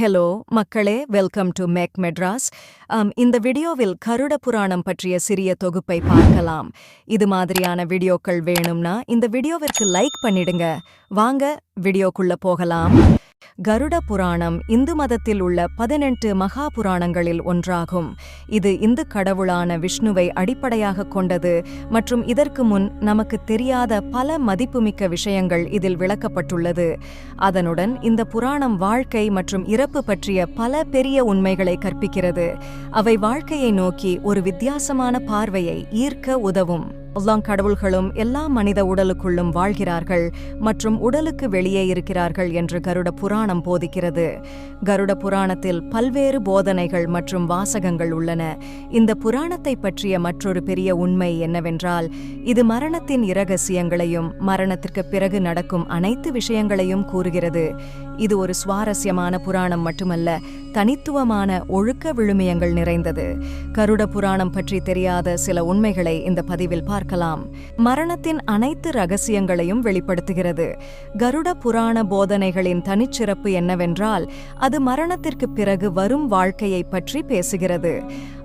Hello மக்களே welcome to make Madras இந்த வீடியோவில் கருட புராணம் பற்றிய சிறிய தொகுப்பை பார்க்கலாம். இது மாதிரியான வீடியோக்கள் வேணும்னா இந்த வீடியோவிற்கு லைக் பண்ணிடுங்க. வாங்க வீடியோக்குள்ள போகலாம். கருட புராணம் இந்து மதத்தில் உள்ள பதினெட்டு மகா புராணங்களில் ஒன்றாகும். இது இந்து கடவுளான விஷ்ணுவை அடிப்படையாக கொண்டது மற்றும் இதற்கு முன் நமக்கு தெரியாத பல மதிப்புமிக்க விஷயங்கள் இதில் விளக்கப்பட்டுள்ளது. அதனுடன் இந்த புராணம் வாழ்க்கை மற்றும் இறப்பு பற்றிய பல பெரிய உண்மைகளை கற்பிக்கிறது. அவை வாழ்க்கையை நோக்கி ஒரு வித்தியாசமான பார்வையை ஈர்க்க உதவும். எல்லாம் கடவுள்களும் எல்லா மனித உடலுக்குள்ளும் வாழ்கிறார்கள் மற்றும் உடலுக்கு வெளியே இருக்கிறார்கள் என்று கருட புராணம் போதிக்கிறது. கருட புராணத்தில் பல்வேறு போதனைகள் மற்றும் வாசகங்கள் உள்ளன. இந்த புராணத்தை பற்றிய மற்றொரு பெரிய உண்மை என்னவென்றால் இது மரணத்தின் இரகசியங்களையும் மரணத்திற்கு பிறகு நடக்கும் அனைத்து விஷயங்களையும் கூறுகிறது. இது ஒரு சுவாரஸ்யமான புராணம் மட்டுமல்ல தனித்துவமான ஒழுக்க விழுமியங்கள் நிறைந்தது. கருட புராணம் பற்றி தெரியாத சில உண்மைகளை இந்த பதிவில் பார்க்கலாம். மரணத்தின் அனைத்து ரகசியங்களையும் வெளிப்படுத்துகிறது. கருட புராண போதனைகளின் தனிச்சிறப்பு என்னவென்றால் அது மரணத்திற்கு பிறகு வரும் வாழ்க்கையை பற்றி பேசுகிறது.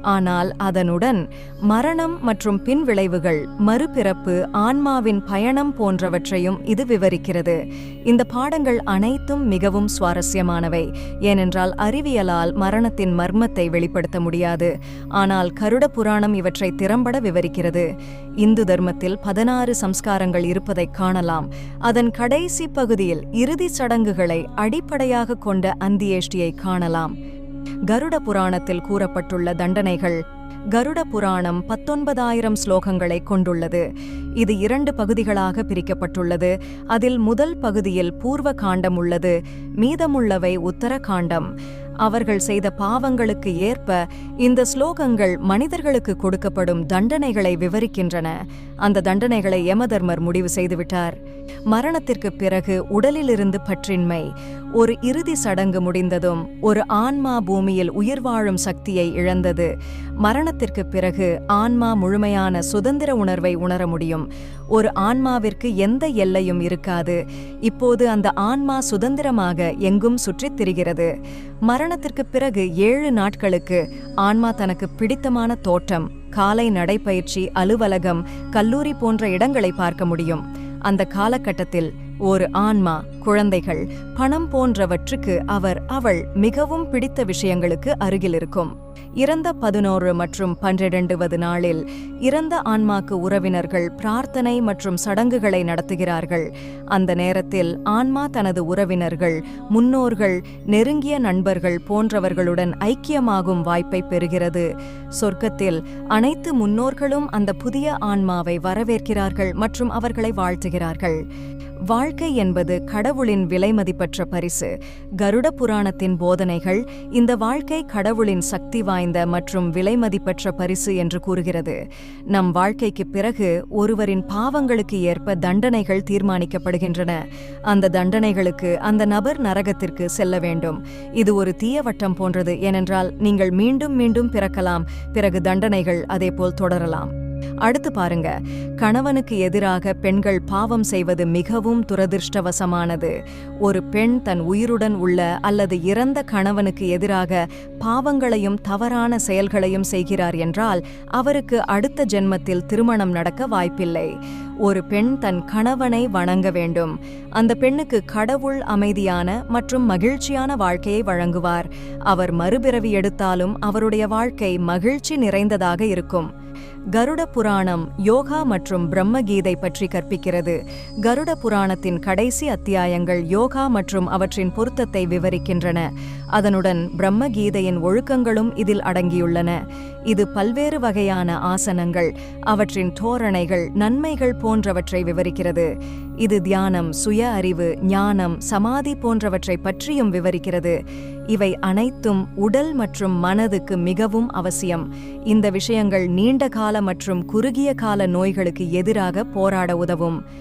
ஆனால் அதனுடன் மரணம் மற்றும் பின்விளைவுகள் மறுபிறப்பு ஆன்மாவின் பயணம் போன்றவற்றையும் இது விவரிக்கிறது. இந்த பாடங்கள் அனைத்தும் மிகவும் சுவாரஸ்யமானவை. ஏனென்றால் அறிவியலால் மரணத்தின் மர்மத்தை வெளிப்படுத்த முடியாது. ஆனால் கருட புராணம் இவற்றை திறம்பட விவரிக்கிறது. இந்து தர்மத்தில் பதினாறு சம்ஸ்காரங்கள் இருப்பதை காணலாம். அதன் கடைசி பகுதியில் இறுதிச் சடங்குகளை அடிப்படையாக கொண்ட அந்தியேஷ்டியை காணலாம். கருட புராணத்தில் கூறப்பட்டுள்ள தண்டனைகள் கருட புராணம் பத்தொன்பதாயிரம் ஸ்லோகங்களை கொண்டுள்ளது. இது இரண்டு பகுதிகளாக பிரிக்கப்பட்டுள்ளது. அதில் முதல் பகுதியில் பூர்வ காண்டம் உள்ளது மீதமுள்ளவை உத்தர காண்டம் அவர்கள் செய்த பாவங்களுக்கு ஏற்ப இந்த ஸ்லோகங்கள் மனிதர்களுக்கு கொடுக்கப்படும் தண்டனைகளை விவரிக்கின்றன. அந்த தண்டனைகளை யமதர்மர் முடிவு செய்துவிட்டார். மரணத்திற்கு பிறகு உடலிலிருந்து பற்றின்மை ஒரு இறுதி சடங்கு முடிந்ததும் ஒரு ஆன்மா பூமியில் உயிர் வாழும் சக்தியை இழந்தது. மரணத்திற்கு பிறகு ஆன்மா முழுமையான சுதந்திர உணர்வை உணர முடியும். ஒரு ஆன்மாவிற்கு எந்த எல்லையும் இருக்காது. இப்போது அந்த ஆன்மா சுதந்திரமாக எங்கும் சுற்றித் திரிகிறது. மரணத்திற்கு பிறகு ஏழு நாட்களுக்கு ஆன்மா தனக்கு பிடித்தமான தோட்டம் காலை நடைப்பயிற்சி அலுவலகம் கல்லூரி போன்ற இடங்களை பார்க்க முடியும். அந்த காலகட்டத்தில் ஒரு ஆன்மா குழந்தைகள் பணம் போன்றவற்றுக்கு அவர் அவள் மிகவும் பிடித்த விஷயங்களுக்கு அருகில் இருக்கும் இறந்த பதினோரு மற்றும் பன்னிரண்டுவது நாளில் இறந்த ஆன்மாக்கு உறவினர்கள் பிரார்த்தனை மற்றும் சடங்குகளை நடத்துகிறார்கள். அந்த நேரத்தில் ஆன்மா தனது உறவினர்கள் முன்னோர்கள் நெருங்கிய நண்பர்கள் போன்றவர்களுடன் ஐக்கியமாகும் வாய்ப்பை பெறுகிறது. சொர்க்கத்தில் அனைத்து முன்னோர்களும் அந்த புதிய ஆன்மாவை வரவேற்கிறார்கள் மற்றும் அவர்களை வாழ்த்துகிறார்கள். வாழ்க்கை என்பது கடவுளின் விலைமதிப்பற்ற பரிசு. கருட புராணத்தின் போதனைகள் இந்த வாழ்க்கை கடவுளின் சக்தி வாய்ந்த மற்றும் விலைமதிப்பற்ற பரிசு என்று கூறுகிறது. நம் வாழ்க்கைக்கு பிறகு ஒருவரின் பாவங்களுக்கு ஏற்ப தண்டனைகள் தீர்மானிக்கப்படுகின்றன. அந்த தண்டனைகளுக்கு அந்த நபர் நரகத்திற்கு செல்ல வேண்டும். இது ஒரு தீய வட்டம் போன்றது. ஏனென்றால் நீங்கள் மீண்டும் மீண்டும் பிறக்கலாம். பிறகு தண்டனைகள் அதேபோல் தொடரலாம். அடுத்து பாருங்க. கணவனுக்கு எதிராக பெண்கள் பாவம் செய்வது மிகவும் துரதிர்ஷ்டவசமானது. ஒரு பெண் தன் உயிருடன் உள்ள அல்லது இறந்த கணவனுக்கு எதிராக பாவங்களையும் தவறான செயல்களையும் செய்கிறார் என்றால் அவருக்கு அடுத்த ஜென்மத்தில் திருமணம் நடக்க வாய்ப்பில்லை. ஒரு பெண் தன் கணவனை வணங்க வேண்டும். அந்த பெண்ணுக்கு கடவுள் அமைதியான மற்றும் மகிழ்ச்சியான வாழ்க்கையை வழங்குவார். அவர் மறுபிறவி எடுத்தாலும் அவருடைய வாழ்க்கை மகிழ்ச்சி நிறைந்ததாக இருக்கும். கருட புராணம் யோகா மற்றும் பிரம்மகீதை பற்றி கற்பிக்கிறது. கருட புராணத்தின் கடைசி அத்தியாயங்கள் யோகா மற்றும் அவற்றின் பொருத்தத்தை விவரிக்கின்றன. அதனுடன் பிரம்மகீதையின் ஒழுக்கங்களும் இதில் அடங்கியுள்ளன. இது பல்வேறு வகையான ஆசனங்கள் அவற்றின் தோரணைகள் நன்மைகள் போன்றவற்றை விவரிக்கிறது. இது தியானம் சுய அறிவு ஞானம் சமாதி போன்றவற்றை பற்றியும் விவரிக்கிறது. இவை அனைத்தும் உடல் மற்றும் மனதுக்கு மிகவும் அவசியம். இந்த விஷயங்கள் நீண்ட கால மற்றும் குறுகிய கால நோய்களுக்கு எதிராக போராட உதவும்.